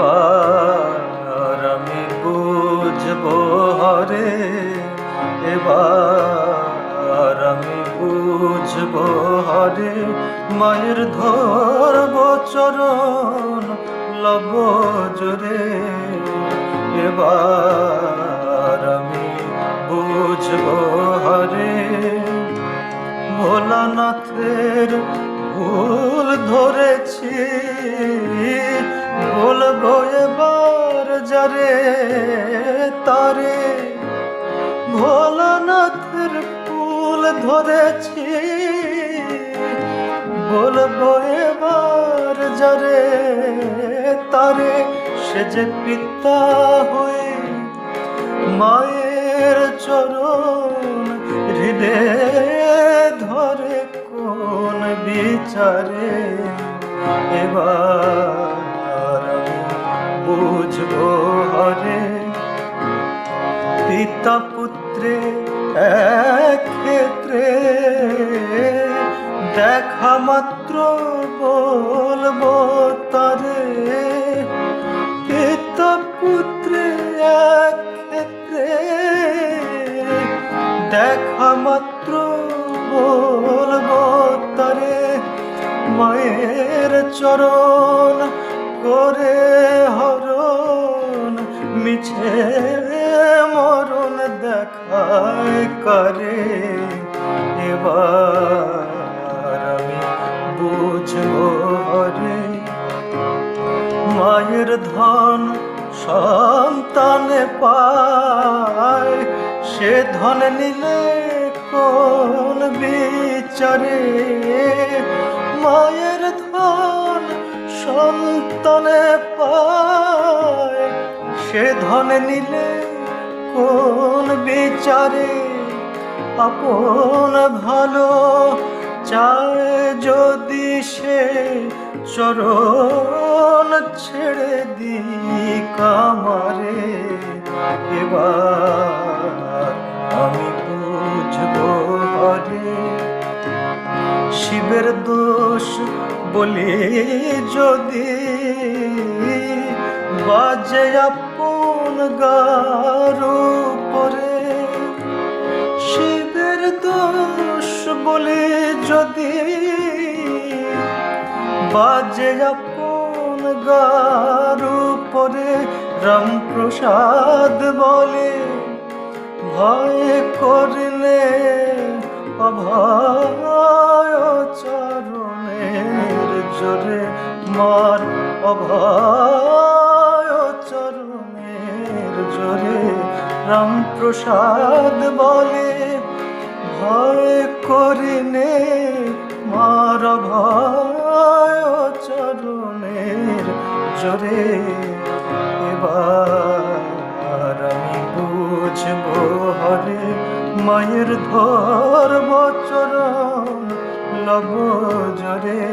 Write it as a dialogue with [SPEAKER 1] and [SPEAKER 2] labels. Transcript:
[SPEAKER 1] এবার আমি বুঝব হরে, এবার আমি বুঝব হরে, মায়ের ধরব চরণ লব জোরে। এবার আমি বুঝব হরে, ভোলানাথের ভুল ধরেছি। যারে তারে ভোলানাথের ফুল ধরেছি। বলব এবার যারে তারে সে যে পিতা হয়ে মায়ের চরণ হৃদয়ে ধরে কোন বিচারে এবার পিতা পুত্রে ক্ষেত্রে। দেখা মাত্র বলব তারে, পিতা পুত্রে ক্ষেত্রে। দেখা মাত্র বলব তারে, মায়ের চরণ করে হরণ। মিছে মরণ দেখায় করে। এবার আমি বুঝব হরে, মায়ের ধন সন্তানে পায়। সে ধন নিলে কোন বিচারে? মায়ের ধন সন্তানে পায়। সে ধন নিলে কোন বিচারে? আপন ভালো চায় যদি সে চরণ ছেড়ে দি কামারে এবার আমি বুঝব হরে শিবের দোষ বলে যদি বাজে আপন গারো পরে দোষ বলে যদি বাজে আপন গারো পরে রামপ্রসাদ বলে, ভয় করলে অভয় চরণের জোরে মার অভয় চরণের জোরে রামপ্রসাদ বলে, ভয় করে নে মার ভয় চরণের জোরে। এবার আমি বুঝব হরে, মায়ের ধরব চরণ লব জরে।